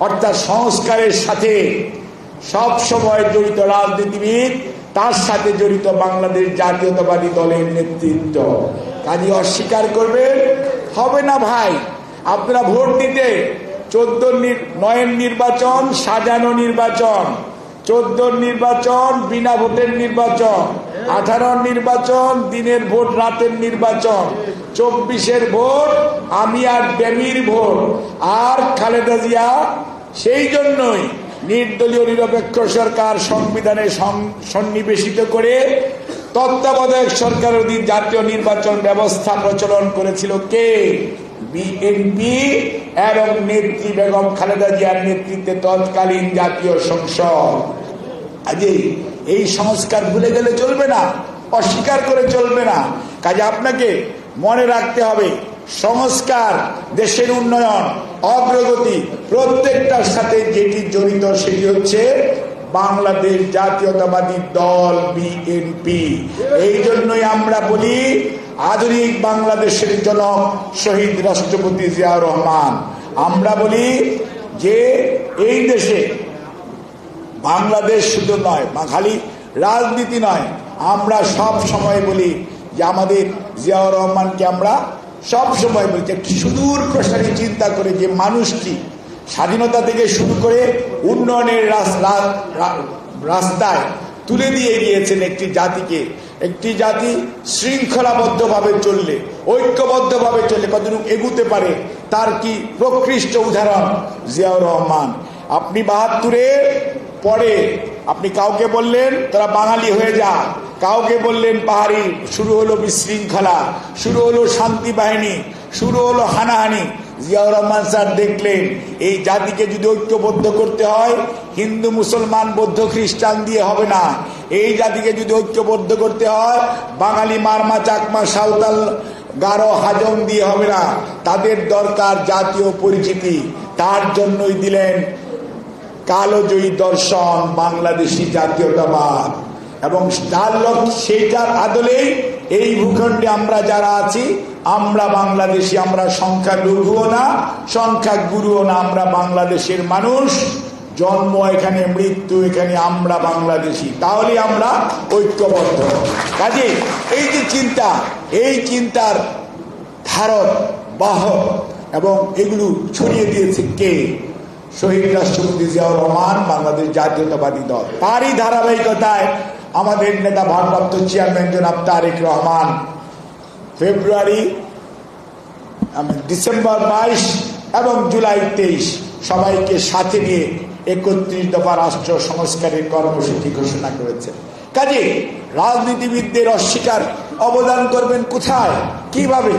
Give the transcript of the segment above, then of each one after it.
অর্থাৎ সংস্কারের সাথে সব সময় জড়িত রাজনীতিবিদ, তার সাথে জড়িত বাংলাদেশ জাতীয়তাবাদী দলের নেতৃত্ব। কাজে অস্বীকার করবেন? হবে না ভাই। আপনারা ভোট দিতে চোদ্দ নয়ের নির্বাচন, সাজানো নির্বাচন, চোদ্দ নির্বাচন, বিনা ভোটের নির্বাচন। আঠারো নির্বাচন, দিনের ভোট, রাতের নির্বাচন। চব্বিশের ভোট, আমি আর ডেমির ভোট। আর খালেদা জিয়া, সেই জন্যই নির্দলীয় নিরপেক্ষ সরকার সংবিধানে সন্নিবেশিত করে তত্ত্বাবধায়ক সরকার অধীন জাতীয় নির্বাচন ব্যবস্থা প্রচলন করেছিল কে? বিএনপি এবং নেত্রী বেগম খালেদা জিয়ার নেতৃত্বে তৎকালীন জাতীয় সংসদ। কাজেই এই সংস্কার ভুলে গেলে চলবে না, অস্বীকার করে চলবে না। কাজে আপনাকে মনে রাখতে হবে, সংস্কার দেশের উন্নয়ন, অগ্রগতি প্রত্যেকটার সাথে যেটি জড়িত সেটি হচ্ছে বাংলাদেশ জাতীয়তাবাদী দল, বিএনপি। এই জন্যই আমরা বলি, আধুনিক বাংলাদেশের জনক শহীদ রাষ্ট্রপতি জিয়াউর রহমান। আমরা বলি যে এই দেশে বাংলাদেশ শুধু নয় খালি রাজনীতি নয়, আমরা সব সময় বলি যে আমাদের জিয়াউর রহমানকে আমরা সব সময় বলি যে সুদূর প্রসারী চিন্তা করে যে মানুষটি স্বাধীনতা থেকে শুরু করে উন্নয়নের রাস্তায় তুলে দিয়ে গিয়েছেন একটি জাতিকে। একটি জাতি শৃঙ্খলাবদ্ধভাবে চললে, ঐক্যবদ্ধভাবে চললে, কতটুকু এগুতে পারে, তার কি প্রকৃষ্ট উদাহরণ? জিয়াউর রহমান, আপনি বাহাত্তরে পরে আপনি কাউকে বললেন, তারা বাঙালি হয়ে যা। কাউকে বললেন, পাহাড়ি। শুরু হলো বিশৃঙ্খলা, শুরু হলো শান্তি বাহিনী, শুরু হলো হানাহানি। জিয়াউর রহমান স্যার দেখলেন, এই জাতিকে যদি ঐক্যবদ্ধ করতে হয়, হিন্দু, মুসলমান, বৌদ্ধ, খ্রিস্টান দিয়ে হবে না। এই জাতিকে যদি ঐক্যবদ্ধ করতে হয়, বাঙালি মারমা, চাকমা, সাঁওতাল, গারো, হাজং দিয়ে হবে না। তাদের দরকার জাতীয় পরিচিতি। তার জন্যই দিলেন কালোজয়ী দর্শন, বাংলাদেশি জাতীয়তাবাদ। এবং তার লক্ষ্য সেইটার আদলেই এই ভূখণ্ডে আমরা যারা আছি, আমরা বাংলাদেশি, আমরা সংখ্যা লঘুও না সংখ্যা গুরুও না, আমরা বাংলাদেশের মানুষ। জন্ম এখানে, মৃত্যু এখানে, আমরা বাংলাদেশি। তাহলে আমরা ঐক্যবদ্ধ। কাজে এই যে চিন্তা, এই চিন্তার ধারক, বাহক, এবং এগুলো ছড়িয়ে দিয়েছে কে? শহীদ রাষ্ট্রপতি জিয়াউর রহমান, বাংলাদেশ জাতীয়তাবাদী দল। তারই ধারাবাহিকতায় আমাদের নেতা ভারপ্রাপ্ত চেয়ারম্যান জনাব তারেক রহমান, ফেব্রুয়ারি ডিসেম্বর বাইশ এবং জুলাই তেইশ সবাইকে সাথে নিয়ে একত্রিশ দফা রাষ্ট্র সংস্কারের কর্মসূচি ঘোষণা করেছে। কাজে রাজনীতিবিদদের অস্বীকার অবদান করবেন কোথায়? কীভাবে?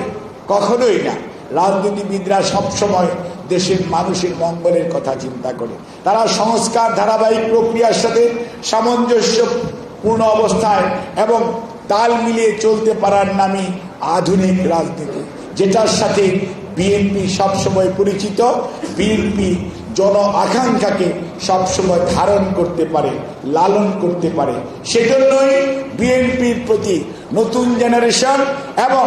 কখনোই না। রাজনীতিবিদরা সবসময় দেশের মানুষের মঙ্গলের কথা চিন্তা করে। তারা সংস্কার ধারাবাহিক প্রক্রিয়ার সাথে সামঞ্জস্যপূর্ণ অবস্থায় এবং তাল মিলিয়ে চলতে পারার নামই আধুনিক রাজনীতি, যেটার সাথে বিএনপি সবসময় পরিচিত, বিএনপি জন আকাঙ্ক্ষাকে সবসময় ধারণ করতে পারে, লালন করতে পারে। সেজন্যই বিএনপির প্রতি নতুন জেনারেশন এবং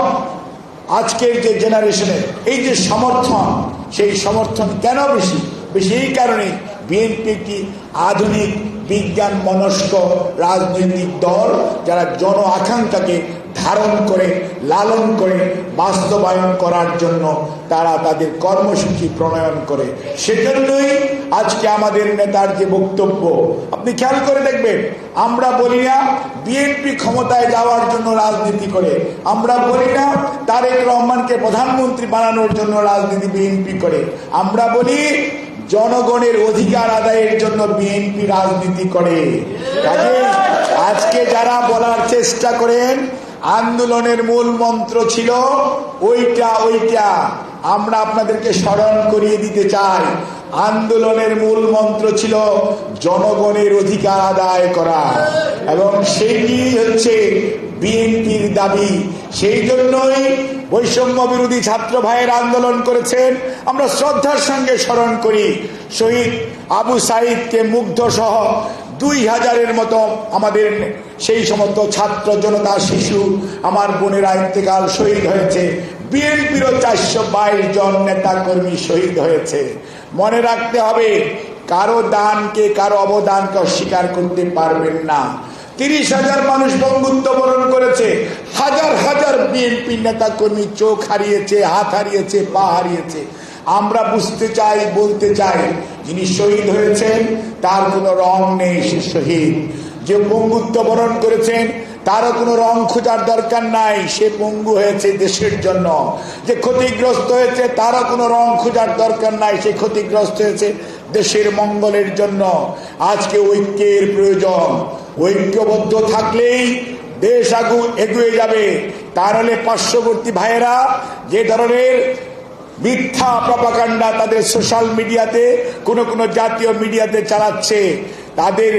আজকের যে জেনারেশনের, এই যে সমর্থন সেই সমর্থন কেন বেশি? বেশি এই কারণে বিএনপি একটি আধুনিক বিজ্ঞান মনস্ক রাজনৈতিক দল যারা জন আকাঙ্ক্ষাকে ধারণ করে, লালন করে, বাস্তবায়ন করার জন্য তারা তাদের কর্মসূচি প্রণয়ন করে। সেজন্যই আজকে আমাদের নেতার যে বক্তব্য, আপনি খেয়াল করে দেখবেন, আমরা বলি না বিএনপি ক্ষমতায় যাওয়ার জন্য রাজনীতি করে, আমরা বলি না তারেক রহমানকে প্রধানমন্ত্রী বানানোর জন্য রাজনীতি বিএনপি করে, আমরা বলি জনগণের অধিকার আদায়ের জন্য বিএনপি রাজনীতি করে। আজকে যারা বলার চেষ্টা করেন আন্দোলনের মূল মন্ত্র ছিল, ওইটা ওইটা, আমরা আপনাদেরকে স্মরণ করিয়ে দিতে চাই। আন্দোলনের মূল মন্ত্র ছিল, জনগণের অধিকার আদায় করা। এবং সেটি হচ্ছে বিএনপির দাবি। সেই জন্যই বৈষম্য বিরোধী ছাত্র ভাইয়ের আন্দোলন করেছেন। আমরা শ্রদ্ধার সঙ্গে স্মরণ করি। শহীদ আবু সাইদকে মুগ্ধ সহ দুই হাজারের মতো আমাদের সেই সমস্ত ছাত্র জনতা শিশু আমার বোনেরা ইন্তেকাল শহীদ হয়েছে। বিএনপিরও চারশো বাইশ জন নেতা কর্মী শহীদ হয়েছে। মনে রাখতে হবে, কারও দানকে, কারও অবদানকে অস্বীকার করতে পারবেন না। তিরিশ হাজার মানুষ বঙ্গুত্ব বরণ করেছে। হাজার হাজার বিএনপি নেতা কর্মী চোখ হারিয়েছে, হাত হারিয়েছে, পা হারিয়েছে। আমরা বুঝতে চাই, বলতে চাই। যিনি শহীদ হয়েছেন, তার কোনো রং নেই সে শহীদ। যে পঙ্গুত্ব বরণ করেছেন, তারও কোনো রং খোঁজার দরকার নাই। সে পঙ্গু হয়েছে দেশের জন্য। যে ক্ষতিগ্রস্ত হয়েছে, তারও কোনো রং খোঁজার দরকার নাই। সে ক্ষতিগ্রস্ত হয়েছে দেশের মঙ্গলের জন্য। আজকে ঐক্যের প্রয়োজন। ঐক্যবদ্ধ থাকলেই দেশ আগু এগিয়ে যাবে। তাহলে পার্শ্ববর্তী ভাইয়েরা, যে ধরনের মিথ্যা প্রপাকাণ্ডা তাদের সোশ্যাল মিডিয়াতে কোনো কোনো জাতীয় মিডিয়াতে চালাচ্ছে। তাদের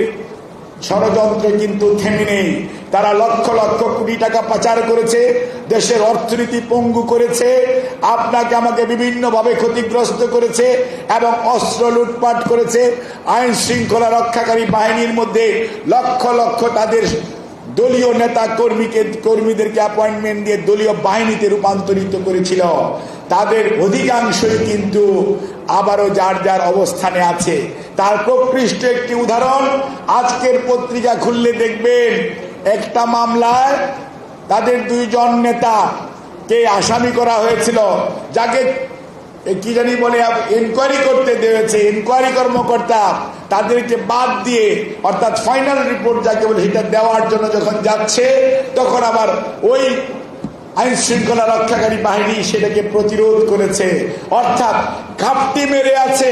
ষড়যন্ত্র কিন্তু থেমে নেই। তারা লক্ষ লক্ষ কোটি টাকা পাচার করেছে, দেশের অর্থনীতি পঙ্গু করেছে, আপনাকে আমাকে বিভিন্নভাবে ক্ষতিগ্রস্ত করেছে এবং অস্ত্র লুটপাট করেছে। আইন শৃঙ্খলা রক্ষাকারী বাহিনীর মধ্যে লক্ষ লক্ষ তাদের দলীয় নেতা কর্মীকে, কর্মীদেরকে অ্যাপয়েন্টমেন্ট দিয়ে দলীয় বাহিনীতে রূপান্তরিত করেছিল। তাদের অধিকাংশই কিন্তু আবারও যার যার অবস্থানে আছে। তার প্রকৃষ্ট একটি উদাহরণ, আজকের পত্রিকা খুললে দেখবেন একটা মামলায় তাদের দুইজন নেতা কে আসামি করা হয়েছিল, যাকে কি জানি বলে ইনকোয়ারি করতে দিয়েছে ইনকোয়ারি কর্মকর্তা তাদেরকে বাদ দিয়ে, অর্থাৎ ফাইনাল রিপোর্ট যাকে বলে, সেটা দেওয়ার জন্য যখন যাচ্ছে, তখন আবার ওই আইন শৃঙ্খলা রক্ষাকারী বাহিনী সেটাকে প্রতিরোধ করেছে। অর্থাৎ ঘাপটি মেরে আছে।